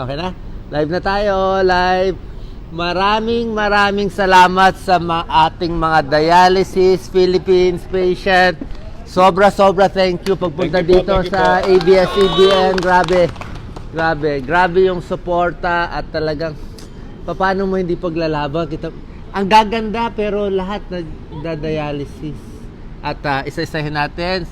Okay na? Live na tayo, live. Maraming maraming salamat sa ma- ating mga dialysis Philippines patient. Sobra sobra thank you pagpunta Thank you po, dito you sa ABS-CBN. Grabe. Grabe. Grabe yung suporta at talagang paano mo hindi paglalaban kita. Ang gaganda pero lahat nagda-dialysis. At ah, isa-isahin natin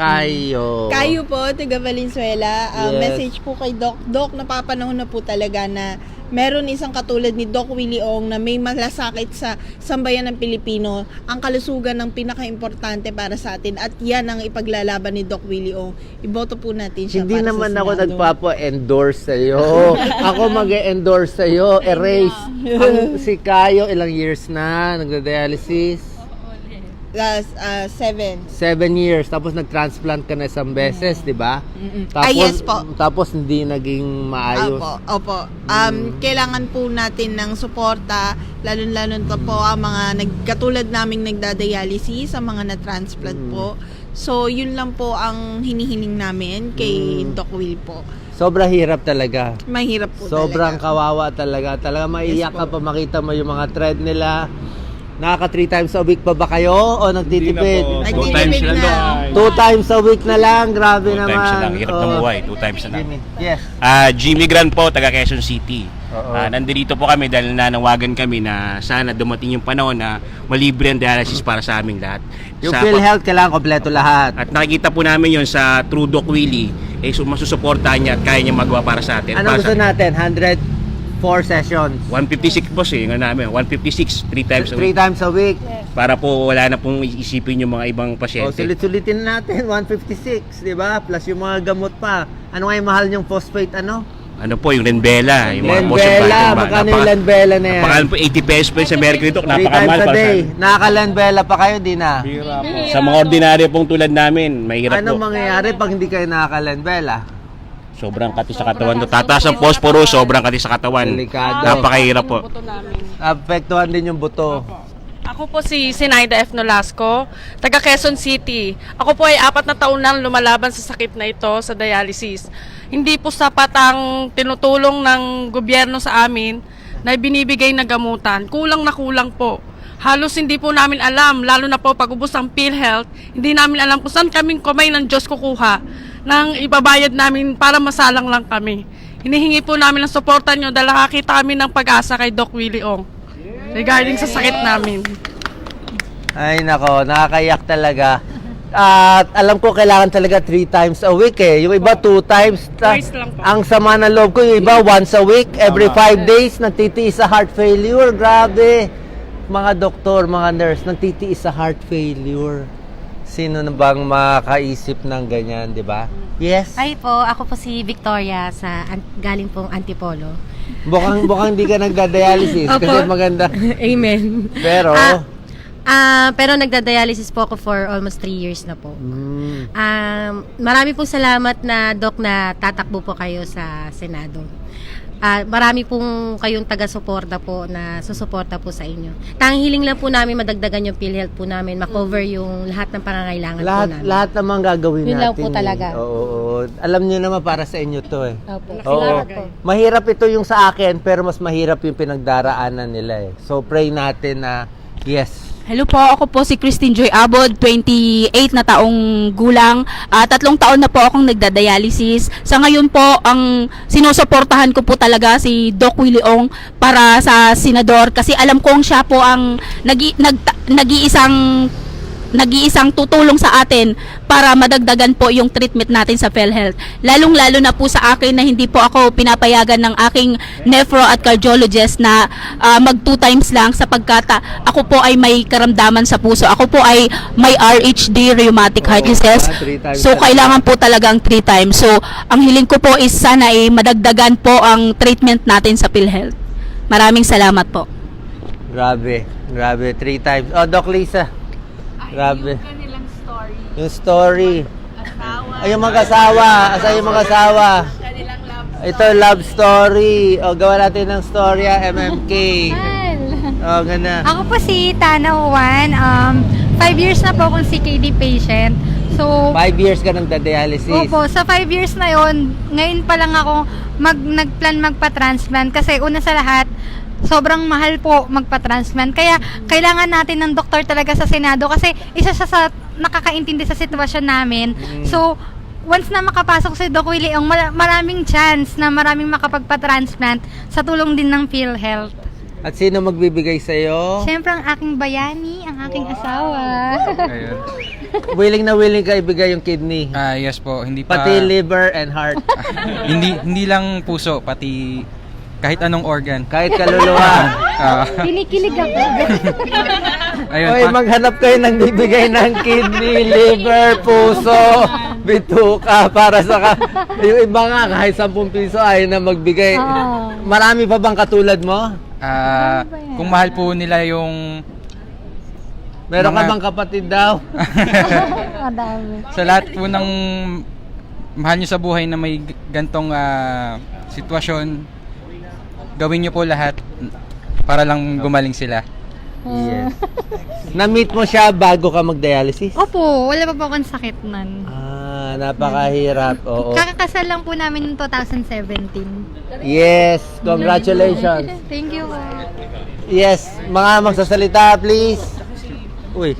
kayo. Kayo po, taga Valenzuela, uh, Yes. message po kay Doc. Doc, napapanahon na po talaga na meron isang katulad ni Doc Willie Ong na may malasakit sa sambayan ng Pilipino. Ang kalusugan ng pinaka-importante para sa atin at yan ang ipaglalaban ni Doc Willie Ong. Iboto po natin siya Hindi para naman sa ako nagpapa-endorse sa'yo. ako mag-endorse sa'yo. Erase. Ang, si Kayo, ilang years na nagda-dialysis? Last, uh, seven. Seven years. Tapos nag-transplant ka na isang beses, di ba? Mm-mm. Tapos, Ah, yes po. Tapos hindi naging maayos. Opo, opo. Um, Kailangan po natin ng suporta, lalo-lalo na po ang mga nag, katulad naming nagdadialysis, ang mga na-transplant Mm. po. So, yun lang po ang hinihiling namin kay Mm. Doc Will po. Sobra hirap talaga. Mahirap po Sobrang talaga. kawawa talaga. Talaga maiiyak Yes ka po. pa makita mo yung mga thread nila. Nakaka three times a week pa ba kayo? O Hindi na nagtitipid? po. Two Nagtitipid times lang na. daw. Two times a week na lang. Grabe Two naman. times na lang. Hirap ng Oo. buhay. Two times na lang. Jimmy. Yes. Ah, Jimmy Grant po, taga Quezon City. Oo. Ah, nandito po kami dahil nanawagan kami na sana dumating yung panahon na malibre ang dialysis para sa aming lahat. Yung Sa- PhilHealth, kailangan kompleto lahat. At nakikita po namin yon sa True Doc Willie, eh, so, masusuportahan niya at kaya niya magawa para sa atin. Ano Para gusto sa- natin? 104 sessions. 156 po siya, yung ano namin, 156, 3 times a Three week. times a week. Para po wala na pong isipin yung mga ibang O, pasyente. sulit-sulitin natin. 156, di ba? Plus yung mga gamot pa. Ano nga yung mahal yung phosphate, ano? Ano po, yung Lenbela, yung mga potion Lenbela. vitamin. Magkano yung Napaka- Lenbela na yan? Napaka po, 80 pesos po yun sa American Doc, Three napakamahal times a para sa day. Nakaka-Lenbela pa kayo, di na? Sa mga ordinaryo pong tulad namin, mahirap Anong po. mangyayari pag hindi kayo nakaka-Lenbela? Sobrang kati sa katawan. Tataas ang posporo, sobrang kati sa katawan. Delikado. Napakahirap po. Boto namin. Apektuhan din yung buto. Ako po si Sinaida F. Nolasco, taga Quezon City. Ako po ay apat na taon nang lumalaban sa sakit na ito sa dialysis. Hindi po sapat ang tinutulong ng gobyerno sa amin na binibigay na gamutan. Kulang na kulang po. Halos hindi po namin alam, lalo na po pag ubos ang PhilHealth, hindi namin alam kung saan kaming kumay ng Diyos kukuha nang ibabayad namin para masalang lang kami. Hinihingi po namin ang suporta nyo dahil nakakita kami ng pag-asa kay Doc Willie Ong regarding sa sakit namin. Ay nako, nakakayak talaga. At alam ko kailangan talaga three times a week eh. Yung iba two times. Ta- Twice lang po. ang sama ng loob ko, yung iba once a week, every five days, nagtitiis sa heart failure. Grabe. Mga doktor, mga nurse, nagtitiis sa heart failure. Sino na bang makaisip ng ganyan, di ba? Yes. Hi po, ako po si Victoria sa an- galing pong Antipolo. Bukang bukang di ka nagda-dialysis Opo. kasi maganda. Amen. Pero Ah, ah, pero nagda-dialysis po ako for almost 3 years na po. mm, Um, marami pong salamat na Doc na tatakbo po kayo sa Senado. Ah, marami pong kayong taga-suporta po na susuporta po sa inyo. Tanging hiling lang po namin madagdagan yung PhilHealth po namin, makover yung lahat ng pangangailangan lahat po namin. lahat naman gagawin Yun natin. lang po eh. talaga. Oo, oo. Alam niyo naman para sa inyo 'to eh. Opo. Oo. Salamat po. Mahirap ito yung sa akin pero mas mahirap yung pinagdaraanan nila eh. So pray natin na yes. Hello po, ako po si Christine Joy Abod, 28 na taong gulang. Ah, tatlong taon na po akong nagda-dialysis. Sa ngayon po, ang sinusuportahan ko po talaga si Doc Willie Ong para sa senador kasi alam kong siya po ang nag, nag, nag-iisang nag-iisang tutulong sa atin para madagdagan po yung treatment natin sa PhilHealth. Lalong-lalo na po sa akin na hindi po ako pinapayagan ng aking nephro at cardiologist na ah, mag two times lang sapagkat ah, ako po ay may karamdaman sa puso. Ako po ay may RHD, rheumatic heart disease. So kailangan po talagang three times. So ang hiling ko po is sana ay madagdagan po ang treatment natin sa PhilHealth. Maraming salamat po. Grabe. Grabe three times. Oh, Doc Lisa. Grabe. Yung story. Ay, yung mag-asawa. Asa yung mag-asawa? Ito, love story. O, gawa natin ng storya, MMK. O, ganda. Ako po si Tana Juan. Um, five years na po akong CKD patient. So, Five years ka nang dialysis. opo, sa five years na yon ngayon pa lang ako mag, nagplan magpa-transplant kasi una sa lahat, sobrang mahal po magpa-transplant. Kaya kailangan natin ng doktor talaga sa Senado kasi isa siya sa nakakaintindi sa sitwasyon namin. So, once na makapasok si Doc Willie Ong, mara- maraming chance na maraming makapagpa-transplant sa tulong din ng PhilHealth. At sino magbibigay sa'yo? Siyempre ang aking bayani, ang aking asawa. Ayun. willing na willing ka ibigay yung kidney. Ah, yes po, hindi pa Pati liver and heart. hindi hindi lang puso, pati kahit anong organ. Kahit kaluluwa. Ah, Kinikilig ako. ayun. Oy, pa- maghanap kayo ng bibigay ng kidney, liver, puso, bituka para sa ka- yung iba nga kahit 10 piso ay na magbigay. Oo. Marami pa bang katulad mo? ah, kung mahal po nila yung Meron ka Mga- bang kapatid daw? Madami. sa lahat po ng mahal nyo sa buhay na may g- gantong ah, sitwasyon, gawin nyo po lahat para lang gumaling sila. Yes. Na-meet mo siya bago ka mag-dialysis? Opo, wala pa po akong sakit nun. Ah, napakahirap. Oo. Kakakasal lang po namin noong 2017. Yes, congratulations. Thank you po. Yes, mga magsasalita please. Uy.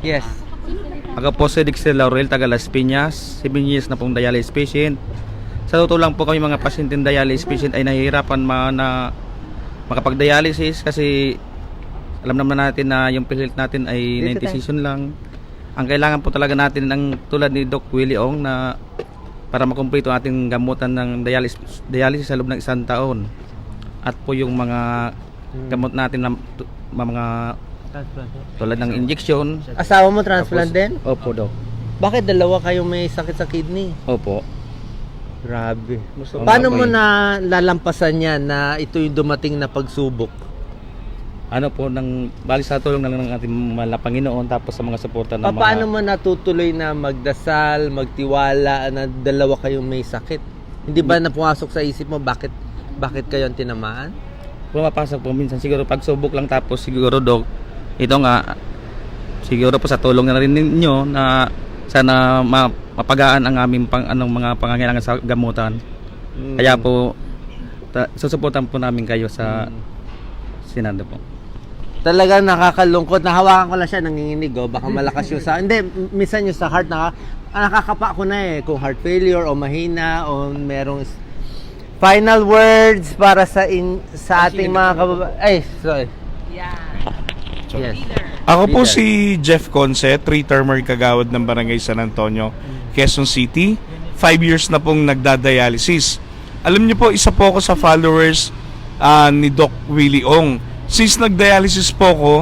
Yes. Ako po si Dixie Laurel, taga Las Piñas. 7 years na pong dialysis patient. Sa totoo lang po kami mga pasyente dialysis patient ay nahihirapan ma na makapag-dialysis kasi alam naman natin na yung PhilHealth natin ay Dito 90 tayo. season lang. Ang kailangan po talaga natin ng tulad ni Doc Willie Ong na para makumpleto ang ating gamutan ng dialysis, dialysis sa loob ng isang taon. At po yung mga gamot natin na tu- mga tulad ng injection. Asawa mo transplant din? Opo, Doc. Bakit dalawa kayong may sakit sa kidney? Opo. Grabe. Gusto Paano mo na lalampasan yan na ito yung dumating na pagsubok? ano po ng bali sa tulong na lang ng ating mahal na Panginoon tapos sa mga suporta ng Pa, mga paano mo natutuloy na magdasal, magtiwala na dalawa kayong may sakit? Hindi ba napumasok sa isip mo bakit bakit kayo ang tinamaan? pumapasok po minsan siguro pagsubok lang tapos siguro dog ito nga siguro po sa tulong na rin ninyo na sana ma- mapagaan ang aming pang anong mga pangangailangan sa gamutan. Mm. Kaya po ta- susuportan po namin kayo sa Senado po. Talagang nakakalungkot. Nahawakan ko lang siya, nanginginig. Oh. Baka malakas yung sa... Hindi, minsan yung sa heart, naka, ah, nakakapa ko na eh. Kung heart failure o mahina o merong... Final words para sa in, sa ating mga kababa... Ay, sorry. Yes. Ako po si Jeff Conce, three-termer kagawad ng Barangay San Antonio, Quezon City. Five years na pong nagda-dialysis. Alam niyo po, isa po ako sa followers ah, ni Doc Willie Ong. Since nag-dialysis po ako,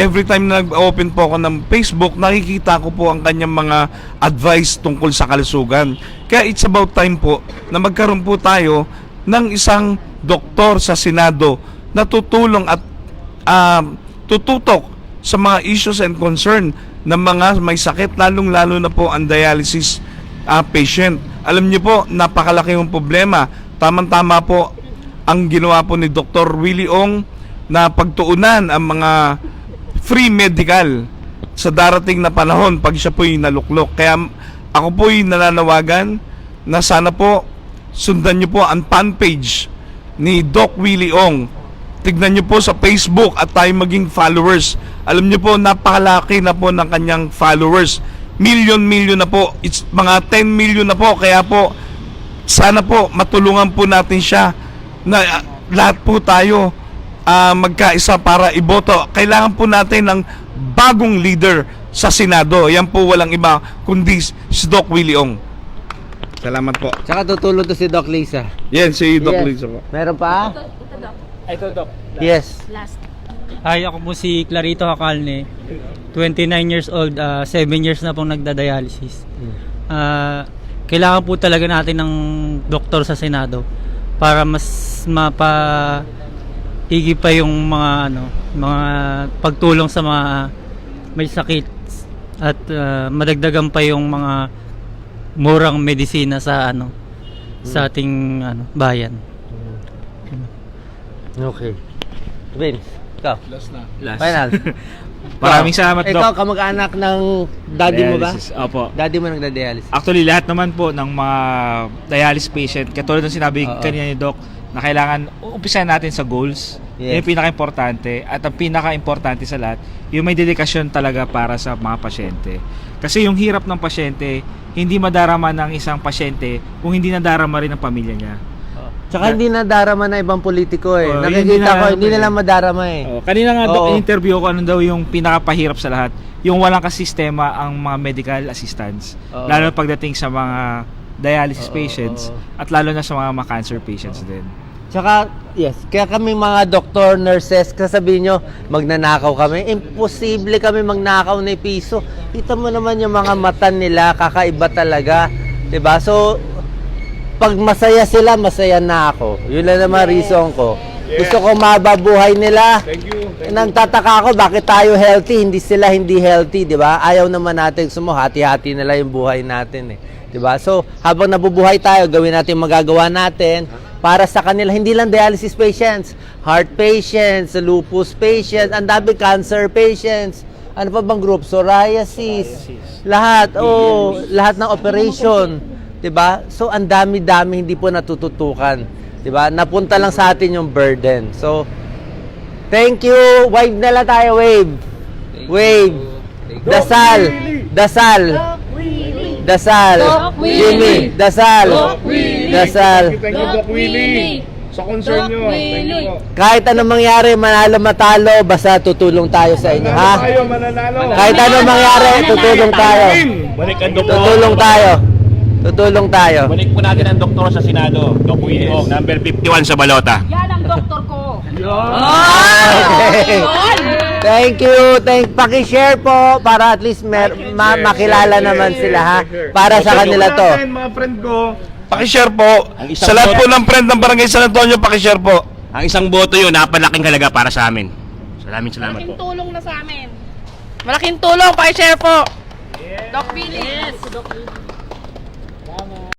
every time na nag-open po ako ng Facebook, nakikita ko po ang kanyang mga advice tungkol sa kalusugan. Kaya it's about time po na magkaroon po tayo ng isang doktor sa Senado na tutulong at um, tututok sa mga issues and concern ng mga may sakit, lalong-lalo na po ang dialysis ah, patient. Alam niyo po, napakalaki yung problema. Tamang-tama po ang ginawa po ni Dr. Willie Ong na pagtuunan ang mga free medical sa darating na panahon pag siya po'y naluklok. Kaya ako po'y nananawagan na sana po sundan niyo po ang fan page ni Doc Willie Ong. Tignan niyo po sa Facebook at tayo maging followers. Alam niyo po, napakalaki na po ng kanyang followers. Million-million na po. It's mga 10 million na po. Kaya po, sana po matulungan po natin siya na ah, lahat po tayo ah, magkaisa para iboto. Kailangan po natin ng bagong leader sa Senado. Yan po walang iba kundi si Doc Willie Ong. Salamat po. Tsaka tutulong to si Doc Lisa. Yan, si Doc Yes. Lisa po. Meron pa? Ito, Doc. Yes. Hi, ako po si Clarito Hakalne. 29 years old, 7 years na pong nagda-dialysis. Ah, kailangan po talaga natin ng doktor sa Senado para mas mapa higi pa yung mga ano, mga pagtulong sa mga may sakit at ah, madagdagan pa yung mga murang medisina sa ano sa ating ano bayan. Okay. Vince. Ikaw. Last. Final. Maraming salamat, Doc. Ikaw, kamag-anak ng daddy mo ba? Dialysis. Opo. Daddy mo nagda-dialysis. Actually, lahat naman po ng mga dialysis patient, katulad ng sinabi Oo. kanina ni Doc, na kailangan umpisahan natin sa goals. Yes. Yun yung pinaka-importante. At ang pinaka-importante sa lahat, yung may dedikasyon talaga para sa mga pasyente. Kasi yung hirap ng pasyente, hindi madarama ng isang pasyente kung hindi nadarama rin ang pamilya niya. Tsaka hindi nadarama na ibang politiko eh. Oo, yun Nakikita din ko, hindi nila madarama eh. Oh, kanina nga Oo. interview ko ano daw yung pinakapahirap sa lahat. Yung walang kasistema ang mga medical assistants. Oo. Lalo na pagdating sa mga dialysis Oo, patients oo. at lalo na sa mga, mga cancer patients din. Tsaka, yes, kaya kami mga doktor, nurses, kasabihin nyo, magnanakaw kami. Imposible kami magnakaw na piso. Kita mo naman yung mga mata nila, kakaiba talaga. 'Di ba So, pag masaya sila, masaya na ako. Yun lang naman reason ko. Gusto ko mababuhay nila. Thank you. Nagtataka ako bakit tayo healthy, hindi sila hindi healthy, 'di ba? Ayaw naman natin sumo hati-hati nila yung buhay natin eh. 'Di ba? So, habang nabubuhay tayo, gawin natin magagawa natin para sa kanila hindi lang dialysis patients, heart patients, lupus patients, ang dami cancer patients. Ano pa bang group? Psoriasis. Lahat, oh, lahat ng operation. 'Di ba? So ang dami-dami hindi po natututukan, 'di ba? Napunta lang sa atin yung burden. So Thank you. Wave na lang tayo, wave. Wave. Dasal. Dasal. Dasal. Jimmy, dasal. Dasal. Thank you. Sa concern nyo. Thank you. Kahit anong mangyari, manalo matalo, basta tutulong tayo sa inyo, ha? Tayo, mananalo. Kahit anong mangyari, tutulong tayo. Tutulong tayo. Tutulong tayo. Balik po natin ang doktor sa Senado. Doc Willie Ong, number 51 sa balota. Yan ang doktor ko. Okay. Thank you. Thank paki-share po para at least mer- ma- makilala naman sila ha. Para sa kanila to. Natin, mga friend ko, pakishare po. Ang isang Sa lahat po ng friend ng Barangay San Antonio, pakishare po. Ang isang boto yun, napalaking halaga para sa amin. Salamin salamat po. Malaking tulong na sa amin. Malaking tulong, pa-share po. Doc Billy. Yes, Doc